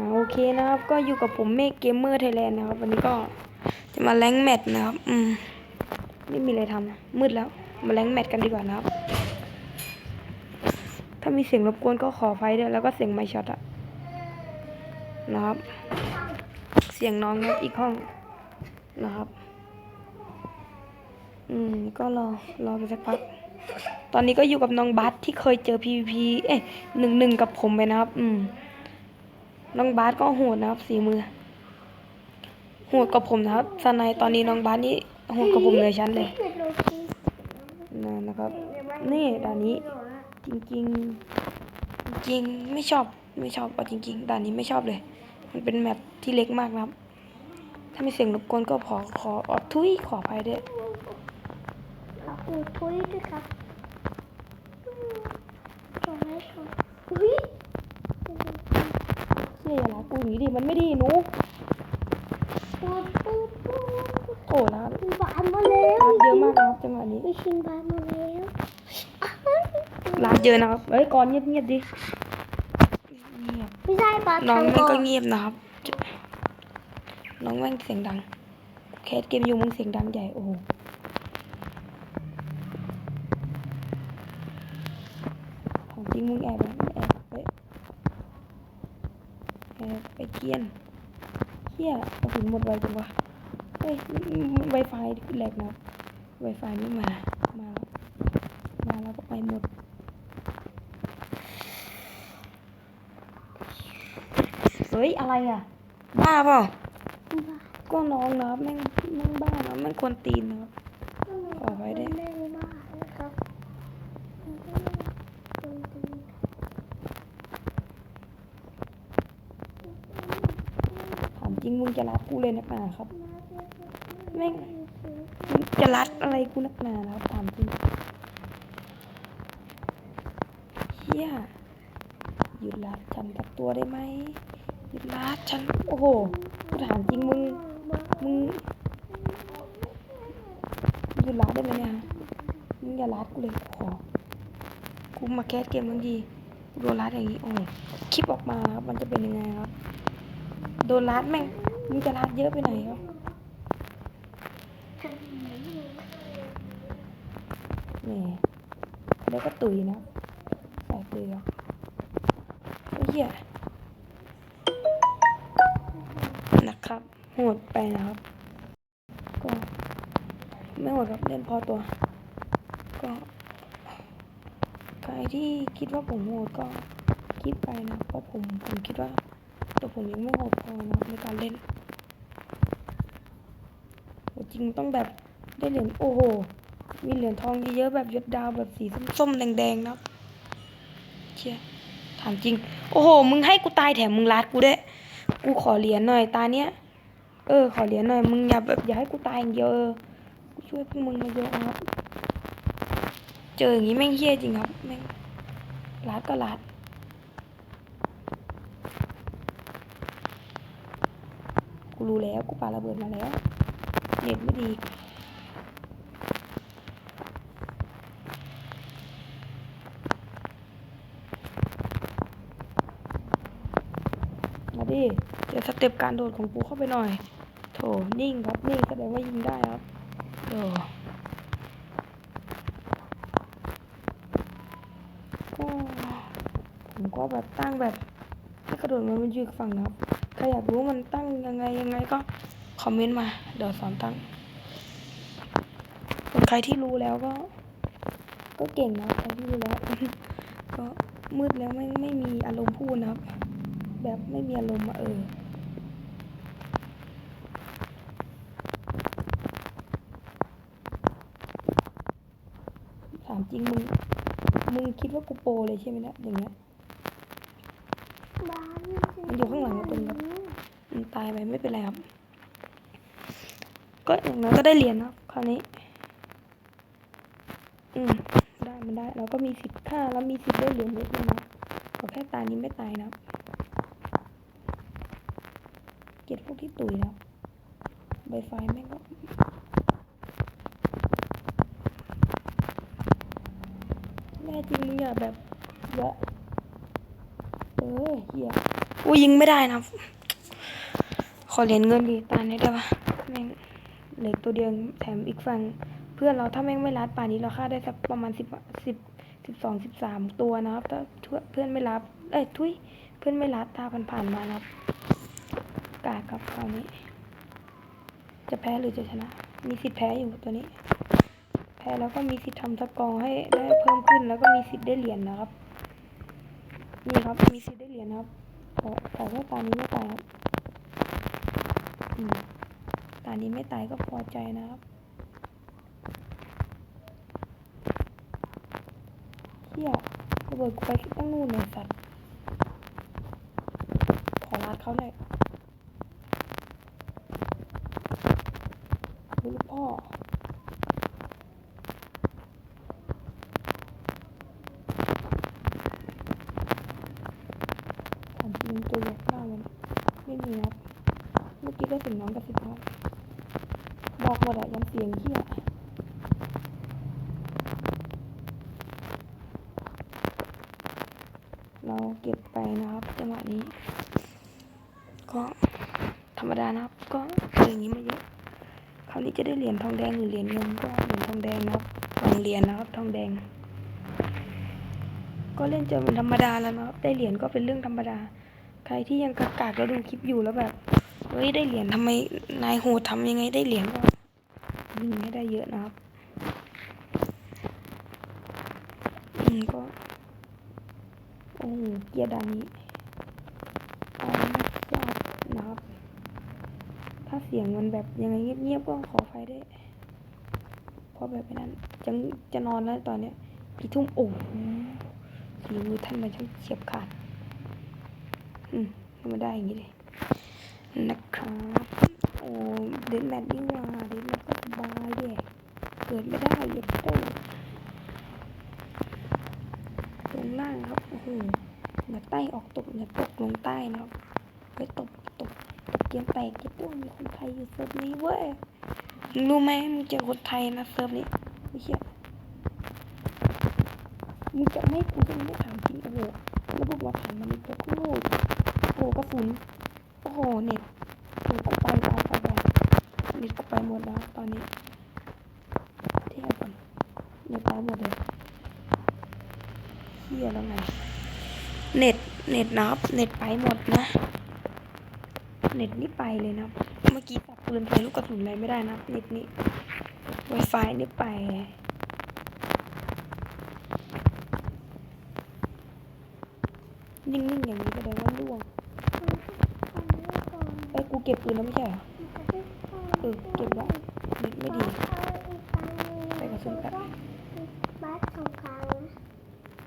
อ่าโอเคนะครับ ก็อยู่กับผมเมฆเกมเมอร์ไทยแลนด์นะครับ วันนี้ก็จะมาแรงแมตช์นะครับ อืมไม่มีอะไรทำมืดแล้ว มาแรงแมตช์กันดีกว่านะครับ ถ้ามีเสียงรบกวนก็ขอไฟด้วยแล้วก็เสียงไมช็อตอะนะครับ เสียงน้องนะอีกห้องนะครับ อืม ก็รอรอไปสักพักตอนนี้ก็อยู่กับน้องบัสที่เคยเจอ PVP เอ๊ะหนึ่งหนึ่งกับผมไปนะครับ อืม น้องบาสก็โหดนะครับสีมือโหดกว่าผมนะครับสไนตอนนี้น้องบาสนี่โหดกว่าผมเลยชั้นเลยนั่นนะครับ นี่ด่านนี้ จริงๆ จริงไม่ชอบไม่ชอบเอาจริง ๆด่านนี้ไม่ชอบเลย มันเป็นแมปที่เล็กมากนะครับ ถ้ามีเสียงรบกวนก็ขอขออทุยขออภัยด้วยเราอูทุยด้วยครับจอให้ชมอุ้ย เชี่ย อย่าละกูอย่างนี้ดิ มันไม่ดีหนูปูปูปูโอ้นะครับบานมาแล้วรัดเยอะมากนะครับจังหวะนี้ไม่ชิงบานมาแล้วรัดเยอะนะครับเฮ้ยก่อนเงียบเงียบๆดิเงียบไม่ใช่บานน้องทำแม่งก่ก็อนเงียบนะครับ น้องแม่งเสียงดัง แคสเกมอยู่มึงเสียงดังใหญ่โอ้โหของจริงมึงแอบนะแอบไปแอบ ไปเกรียนเฮียกระสุนหมดไวจังวะเฮ้ยไวไฟแหลกนะไวไฟไม่มา มาแล้วมาแล้วก็ไปหมดเฮ้ย อะไรอะ บ้าเปล่าก็น้องนะครับแม่งแม่งบ้านะแม่งควรตีนนะครับขอไว้ด้วย แม่บ้านะครับ ถา มึงจะรัดกูเลยนักหนาครับแม่งมึงจะรัดอะไรกูนักหนานะครับถามจริงเฮียหยุดรัดฉันกับตัวได้ไหมหยุดรัดฉันโอ้โหกูถามจริงมึงมึงหยุดรัดได้ไหมเนี่ยมึงอย่ารัดกูเลยขอกูมาแคสเกมทั้งทีโดนรัดอย่างนี้โอ้คลิปออกมาครับมันจะเป็นยังไงครับ โดนรัดแม่ง มึงจะรัดเยอะไปไหนครับนี่แล้วก็ตุยนะใส่เปลือกไอ้ยนะครับโหดไปนะครับ ก็ไม่โหดครับเล่นพอตัว ก็ใครที่คิดว่าผมโหดก็คิดไปนะเพราะผมผมคิดว่า ตัวผมยังไม่โหดพอนะในการเล่น ริงต้องแบบได้เหรียญโอ้โห มีเหรียญทองเยอะๆแบบยศดาวแบบสีส้มๆแดงๆนะเชี่ยถามจริง โอ้โห มึงให้กูตายแถมมึงรัดกูด้วยกูขอเหรียญหน่อยตาเนี้ย เออ ขอเหรียญหน่อยมึงอย่าแบบอย่าให้กูตายอย่างเดียวเออกูช่วยพวกมึงมาเยอะนะครับ เจออย่างนี้แม่งเฮี้ยจริงครับแม่งรัดก็รัดกูรู้แล้วกูปาระเบิดมาแล้ว น็ตไม่ดีมาดิเดี๋ยวสเต็ปการโดดของกูเข้าไปหน่อย โถนิ่งครับนิ่งแสดงว่ายิงได้ครับโถผมก็แบบตั้งแบบให้กระโดดมันมันยืนฝั่งครับใครอยากรู้มันตั้งยังไงยังไงก็ คอมเมนต์มา เดี๋ยวสอนตั้งส่วนใครที่รู้แล้วก็ ก็เก่งนะใครที่รู้แล้ว ก็มืดแล้วไม่ไม่มีอารมณ์พูดนะครับ แบบไม่มีอารมณ์อะเออถามจริงมึง มึงคิดว่ากูโปรเลยใช่ไหมเนี่ยอย่างเงี้ยบ้านมันอยู่ข้างหลังตรงนั้นมันตายไปไม่เป็นไรครับ ก็อย่างนั้นก็ได้เหรียญนะคราวนี้ อืมได้มันได้ เราก็มีสิทธิ์ค่าแล้วมีสิทธิ์ได้เหรียญเยอะด้วยนะขอแค่ตานี้ไม่ตายนะเกลียดพวกที่ตุยนะครับใบไฟแม่งก็แน่จริงมึงอย่าแบบอย่าเออเหี้ยอุ้ยยิงไม่ได้นะ ขอเหรียญเงินดีตานี้ได้ปะแม่ง เหล็กตัวเดียวแถมอีกฝั่ง เพื่อนเราถ้าแม่งไม่รัดป่านนี้เราฆ่าได้สักประมาณสิบสิบสิบสองสิบสามตัวนะครับถ้าเพื่อนไม่รับเอ้ยทุยเพื่อนไม่รัดตาผ่านๆมานะครับ กาดครับคราวนี้ จะแพ้หรือจะชนะ มีสิทธิ์แพ้อยู่ตัวนี้ แพ้แล้วก็มีสิทธิ์ทำสกอร์ให้ได้เพิ่มขึ้นแล้วก็มีสิทธิ์ได้เหรียญนะครับ นี่ครับมีสิทธิ์ได้เหรียญนะครับขอขอแค่ตานี้ไม่ตายครับอืมานี้ไม่ตายก็พอใจนะครับเฮียระเบิดกูไปตั้งนู่นเลยสัตว์ขอรัดเขาหน่อยลูกพ่อผมยิงตัวใหญ่มากเลยไม่มีครับเมื่อกี้ก็ถึงน้องกระสิบครับ ดอะยังเสียงเหี้ยเราเก็บไปนะครับจังหวะนี้ ก็ธรรมดานะครับ ก็อย่างนี้มาเยอะคราวนี้จะได้เหรียญทองแดงหรือเหรียญเงินก็เหรียญทองแดงนะครับสองเหรียญนะครับทองแดง ก็เล่นจอเป็นธรรมดาแล้วนะครับได้เหรียญก็เป็นเรื่องธรรมดา ใครที่ยังกากากๆแล้วดูคลิปอยู่แล้วแบบเฮ้ยได้เหรียญทำไมนายโหดทำยังไงได้เหรียญก็ ยิงให้ได้เยอะนะครับอืมก็ โอ้โหเกียร์ดานี้เอาไม่ทราบนะครับ ถ้าเสียงมันแบบยังไงเงียบๆก็ขอไฟได้เพราะแบบนั้นจะจะนอนแล้วตอนเนี้ยกี่ทุ่มโอ้โหสีมือท่านมันช่างเฉียบขาดอืมให้มันได้อย่างนี้เลยนะครับ โอ้เดนแมทนี่หว่าเดนแมทก็สบายดิเกิดไม่ได้เยียบได้ลงล่างครับ โอ้โหเหนือใต้ออกตกเหนือตกลงใต้นะครับไปตกตกเกียงแตกเจ็บตัวมีคนไทยอยู่เซิร์ฟนี้เว้ยรู้ไหมมึงเจอคนไทยนะเซิร์ฟนี้ไม่เชี่ยมึงจะไม่กูจะไม่ถามจริงโอ้โหแล้วพวกเราผ่านมานี่ก็คู่โอ้โหกระสุนโอ้โหเน็ต โอ้โหไปไปไปไปเน็ตก็ไปหมดแล้วตอนนี้เทียบก่อนเน็ตไปหมดเลยเฮียแล้วไงเน็ตเน็ตนะครับเน็ตไปหมดนะเน็ตนี่ไปเลยนะเมื่อกี้ตัดปืนไปลูกกระสุนอะไรไม่ได้นะเน็ตนี่ Wi-Fi นี่ไปนิ่งๆอย่างนี้แสดงว่าล่วงไอ้ย กูเก็บปืนแล้วไม่ใช่เหรอเออเก็บไว้เน็ตไม่ดีไปกระสุนแป๊บบัสสองครั้งนะ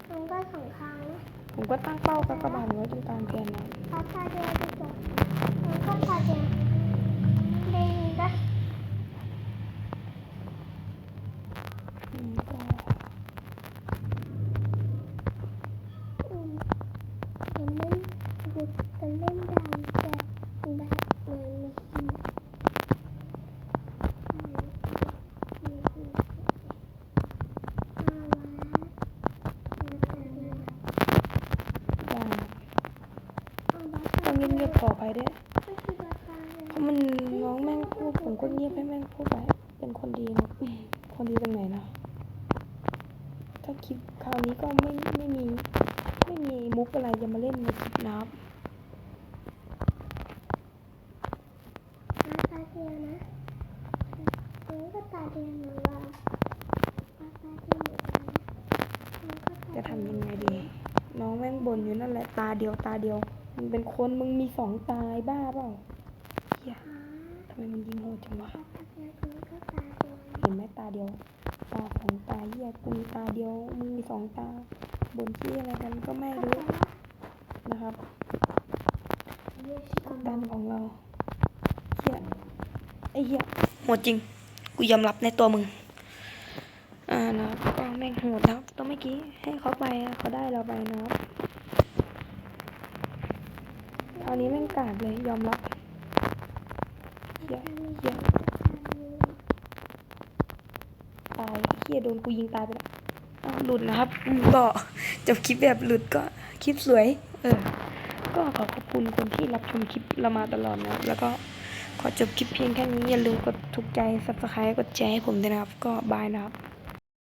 มันก็สองครั้งนะผมก็ตั้งเป้ากากบาทไว้ตรงกลางแกนนะ พาพาเดียวดีกว่ามันก็พาเดียวเด้งได้ อืมก็ อืมเห็นเล่นบุกกันเล่นดังแต่แบบเหมือนมีหินอืมมีหินเอาละแล้วกันนะ ได้นะ เอาบัส ต้องเงียบๆขอได้วยเพราะมันน้องแม่งพูดผมก็เงียบให้แม่งพูดไปเป็นคนดีนะคนดีตรงไหนนะถ้าคลิปคราวนี้ก็ไม่ไม่มีไม่มีมุกอะไรจะมาเล่นในคลิปนับตาเดียวนะมันก็ตาเดียวเหมือนว่าตาเดียวเหมือนจะทำยังไงดี น้องแม่งบ่นอยู่นั่นแหละตาเดียวตาเดียว มึงเป็นคนมึงมีสองตายบ้าเปล่าเฮียทำไมมึงยิงโหดจังวะเห็นไหมตาเดียว ตาสองตาเฮียกูมีตาเดียวมึงมีสองตา บนที่อะไรกันก็ไม่รู้นะครับดดันของเราเฮียไอเฮียโหดจริง กูยอมรับในตัวมึง อ่านะครับก็แม่งโหดนะครับตัวเมื่อกี้ให้เขาไปเขาได้เราไปนะครับ คราวนี้แม่งกาดเลยยอมรับเฮียเฮียตายเฮียโดนกูยิงตายไปแล้วอ้าวหลุดนะครับอืมก็ จบคลิปแบบหลุดก็คลิปสวย เออ ก็ขอขอบคุณคนที่รับชมคลิปเรามาตลอดนะครับแล้วก็ขอจบคลิปเพียงแค่นี้อย่าลืมกดถูกใจ subscribe กดแชร์ให้ผมด้วยนะครับ ก็บายนะครับ